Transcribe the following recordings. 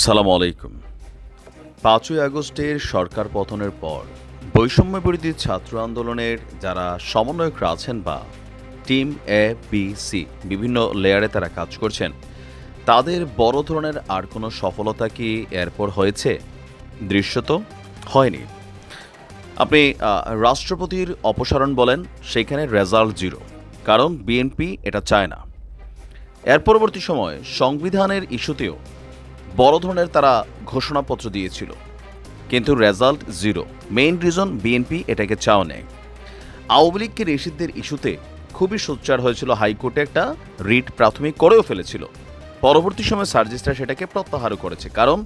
সালাম আলাইকুম। পাঁচই আগস্টের সরকার পতনের পর বৈষম্য বিরোধী ছাত্র আন্দোলনের যারা সমন্বয়করা আছেন বা টিম এ, বি, সি বিভিন্ন লেয়ারে তারা কাজ করছেন, তাদের বড় ধরনের আর কোনো সফলতা কি এরপর হয়েছে? দৃশ্যত হয়নি। আপনি রাষ্ট্রপতির অপসারণ বলেন, সেখানে রেজাল্ট জিরো কারণ বিএনপি এটা চায় না। এর পরবর্তী সময় সংবিধানের ইস্যুতেও বড় ধরনের তারা ঘোষণাপত্র দিয়েছিল। কিন্তু result zero. Main reason BNP এটাকে চাও নেয় আওয়ামী লীগকে নিষিদ্ধের ইস্যুতে খুবই সোচ্চার হয়েছিল হাইকোর্টে একটা রিট প্রাথমিক করেও ফেলেছিল। পরবর্তী সময় সার্জিস্টরা সেটাকে প্রত্যাহারও করেছে, কারণ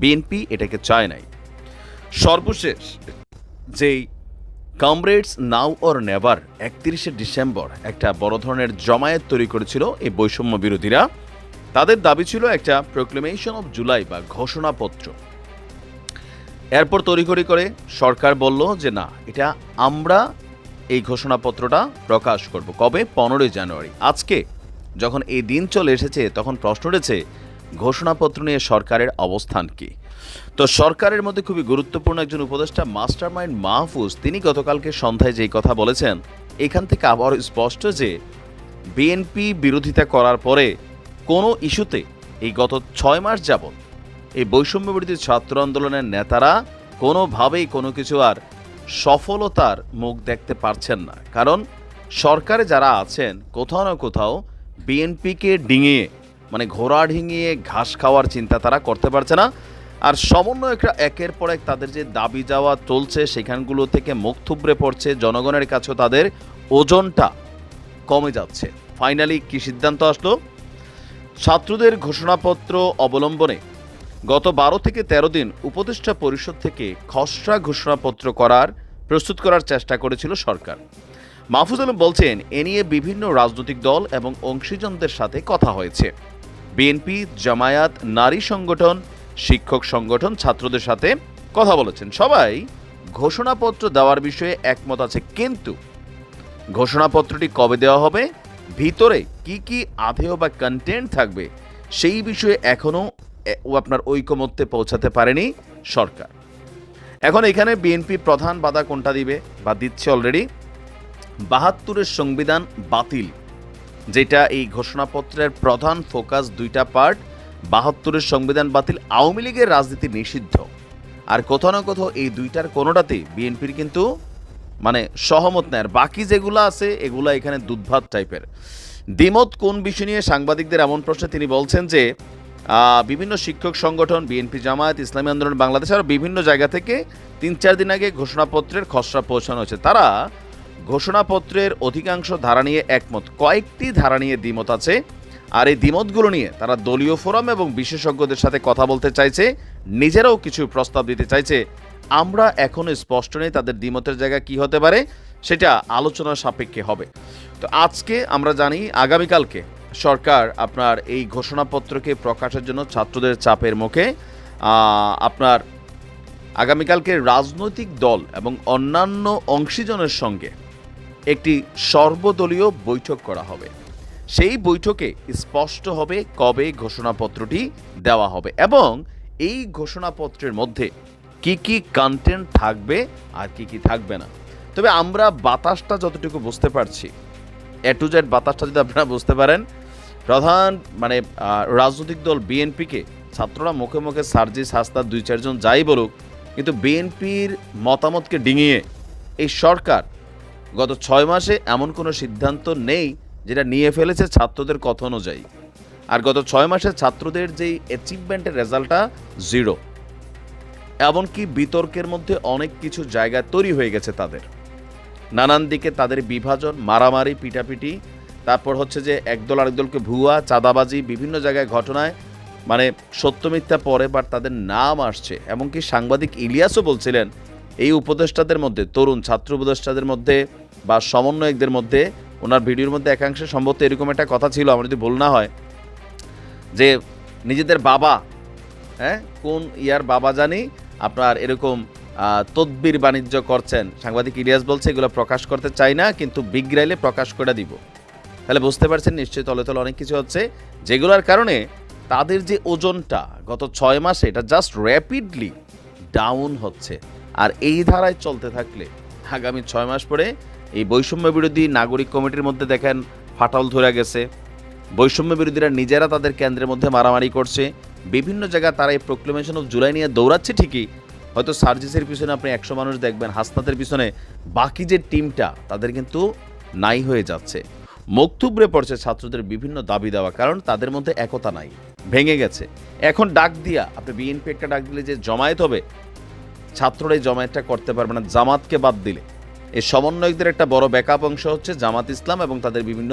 বিএনপি এটাকে চায় নাই। সর্বশেষ, যেই কমরেডস নাও অর নেভার একত্রিশে ডিসেম্বর একটা বড় ধরনের জমায়েত তৈরি করেছিল এই বৈষম্য বিরোধীরা তাদের দাবি ছিল একটা প্রোক্লেমেশন অফ জুলাই বা ঘোষণাপত্র। এরপর তড়িঘড়ি করে সরকার বলল যে, না, এটা আমরা এই ঘোষণাপত্রটা প্রকাশ করব। কবে? পনেরোই জানুয়ারি। আজকে যখন এই দিন চলে এসেছে, তখন প্রশ্ন উঠেছে, ঘোষণাপত্র নিয়ে সরকারের অবস্থান কি? তো সরকারের মধ্যে খুবই গুরুত্বপূর্ণ একজন উপদেষ্টা, মাস্টারমাইন্ড মাহফুজ, তিনি গতকালকে সন্ধ্যায় যেই কথা বলেছেন, এখান থেকে আবার স্পষ্ট যে, বিএনপি বিরোধিতা করার পরে কোনো ইস্যুতে এই গত ছয় মাস যাবৎ এই বৈষম্য বিরোধী ছাত্র আন্দোলনের নেতারা কোনোভাবেই কোনো কিছু আর সফলতার মুখ দেখতে পারছেন না। কারণ সরকারে যারা আছেন, কোথাও না কোথাও বিএনপিকে ডিঙিয়ে মানে ঘোড়া ডিঙিয়ে ঘাস খাওয়ার চিন্তা তারা করতে পারছে না। আর সমন্বয়করা একের পর এক তাদের যে দাবি যাওয়া চলছে, সেখানগুলো থেকে মুখ থুবড়ে পড়ছে। জনগণের কাছেও তাদের ওজনটা কমে যাচ্ছে। ফাইনালি কি সিদ্ধান্ত আসলো? ছাত্রদের ঘোষণাপত্র অবলম্বনে গত বারো থেকে ১৩ দিন উপদেষ্টা পরিষদ থেকে খসড়া ঘোষণাপত্র করার, প্রস্তুত করার চেষ্টা করেছিল সরকার। মাহফুজ আলম বলছেন, এ নিয়ে বিভিন্ন রাজনৈতিক দল এবং অংশীজনদের সাথে কথা হয়েছে। বিএনপি, জামায়াত, নারী সংগঠন, শিক্ষক সংগঠন, ছাত্রদের সাথে কথা বলেছেন। সবাই ঘোষণাপত্র দেওয়ার বিষয়ে একমত আছে, কিন্তু ঘোষণাপত্রটি কবে দেওয়া হবে ভিতরে কি কি আধেয় বা কন্টেন্ট থাকবে, সেই বিষয়ে এখনও আপনার ঐকমত্যে পৌঁছাতে পারেনি সরকার। এখন এখানে বিএনপি প্রধান বাধা কোনটা দিবে বা দিচ্ছে অলরেডি বাহাত্তরের সংবিধান বাতিল, যেটা এই ঘোষণাপত্রের প্রধান ফোকাস দুইটা পার্ট বাহাত্তরের সংবিধান বাতিল আওয়ামী লীগের রাজনীতি নিষিদ্ধ। আর কোথাও না কোথাও এই দুইটার কোনোটাতেই বিএনপির কিন্তু মানে সহমত নেয় বাকি যেগুলো আছে, এগুলো এখানে দুধভাত টাইপের দ্বিমত কোন বিষয় নিয়ে সাংবাদিকদের এমন প্রশ্নে তিনি বলছেন যে বিভিন্ন শিক্ষক সংগঠন, বিএনপি জামায়াত, ইসলামী আন্দোলন, বাংলাদেশ আর বিভিন্ন জায়গা থেকে তিন চার দিন আগে ঘোষণাপত্রের খসড়া পৌঁছানো হয়েছে। তারা ঘোষণাপত্রের অধিকাংশ ধারা নিয়ে একমত। কয়েকটি ধারা নিয়ে দ্বিমত আছে। আর এই দ্বিমতগুলো নিয়ে তারা দলীয় ফোরাম এবং বিশেষজ্ঞদের সাথে কথা বলতে চাইছে। নিজেরাও কিছু প্রস্তাব দিতে চাইছে। আমরা এখনও স্পষ্ট নেই তাদের দ্বিমতের জায়গা কি হতে পারে, সেটা আলোচনা সাপেক্ষে হবে। তো আজকে আমরা জানি আগামীকালকে সরকার আপনার এই ঘোষণাপত্রকে প্রকাশের জন্য ছাত্রদের চাপের মুখে আপনার আগামীকালকে রাজনৈতিক দল এবং অন্যান্য অংশীজনের সঙ্গে একটি সর্বদলীয় বৈঠক করা হবে। সেই বৈঠকে স্পষ্ট হবে কবে ঘোষণাপত্রটি দেওয়া হবে এবং এই ঘোষণাপত্রের মধ্যে কি কি কন্টেন্ট থাকবে আর কি কি থাকবে না। তবে আমরা বাতাসটা যতটুকু বুঝতে পারছি, এ টু জেড বাতাসটা যদি আপনারা বুঝতে পারেন, প্রধান মানে রাজনৈতিক দল বিএনপিকে, ছাত্ররা মুখে মুখে সার্জিস হাস্তা দুই চারজন যাই বলুক, কিন্তু বিএনপির মতামতকে ডিঙিয়ে এই সরকার গত ছয় মাসে এমন কোনো সিদ্ধান্ত নেই যেটা নিয়ে ফেলেছে ছাত্রদের কথা অনুযায়ী। আর গত ছয় মাসে ছাত্রদের যেই অ্যাচিভমেন্টের রেজাল্টটা জিরো এমনকি বিতর্কের মধ্যে অনেক কিছু জায়গা তৈরি হয়ে গেছে তাদের। নানান দিকে তাদের বিভাজন, মারামারি, পিটাপিটি, তারপর হচ্ছে যে একদল আরেকদলকে ভুয়া, চাঁদাবাজি, বিভিন্ন জায়গায় ঘটনায় মানে সত্য মিথ্যা পরে বাট তাদের নাম আসছে। এমনকি সাংবাদিক ইলিয়াসও বলছিলেন, এই উপদেষ্টাদের মধ্যে, তরুণ ছাত্র উপদেষ্টাদের মধ্যে বা সমন্বয়কদের মধ্যে, ওনার ভিডিওর মধ্যে একাংশে সম্ভবত এরকম একটা কথা ছিল, আমার যদি ভুল না হয়, যে নিজেদের বাবা হ্যাঁ কোন ইয়ার বাবা জানি আপনার এরকম তদবির বাণিজ্য করছেন। সাংবাদিক ইলিয়াস বলছে, এগুলো প্রকাশ করতে চাই না, কিন্তু বিগ্রাইলে প্রকাশ করে দিব। তাহলে বুঝতে পারছেন, নিশ্চয়ই তলে তলে অনেক কিছু হচ্ছে। যেগুলোর কারণে তাদের যে ওজনটা গত ছয় মাসে, এটা জাস্ট র্যাপিডলি ডাউন হচ্ছে। আর এই ধারায় চলতে থাকলে, আগামী ছয় মাস পরে এই বৈষম্য বিরোধী নাগরিক কমিটির মধ্যে দেখেন ফাটল ধরে গেছে। বৈষম্য বিরোধীরা নিজেরা তাদের কেন্দ্রের মধ্যে মারামারি করছে। বিভিন্ন জায়গায় তারা এই প্রোক্লেমেশন অফ জুলাই নিয়ে দৌড়াচ্ছে ঠিকই। হয়তো সার্জিসের পিছনে আপনি একশো মানুষ দেখবেন, হাসনাতের পিছনে বাকি যে টিমটা তাদের কিন্তু নাই হয়ে যাচ্ছে। মকতুবরে পড়ছে ছাত্রদের বিভিন্ন দাবি দেওয়া, কারণ তাদের মধ্যে একতা নাই, ভেঙে গেছে। এখন ডাক দিয়া, আপনি বিএনপি একটা ডাক দিলে যে জমায়েত হবে ছাত্ররা এই জমায়েতটা করতে পারবে না, জামাতকে বাদ দিলে। এই সমন্বয়কদের একটা বড় ব্যাকআপ অংশ হচ্ছে জামাত ইসলাম এবং তাদের বিভিন্ন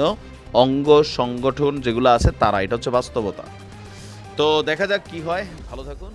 অঙ্গ সংগঠন যেগুলো আছে, তারা, এটা হচ্ছে বাস্তবতা। তো দেখা যাক কি হয়। ভালো থাকুন।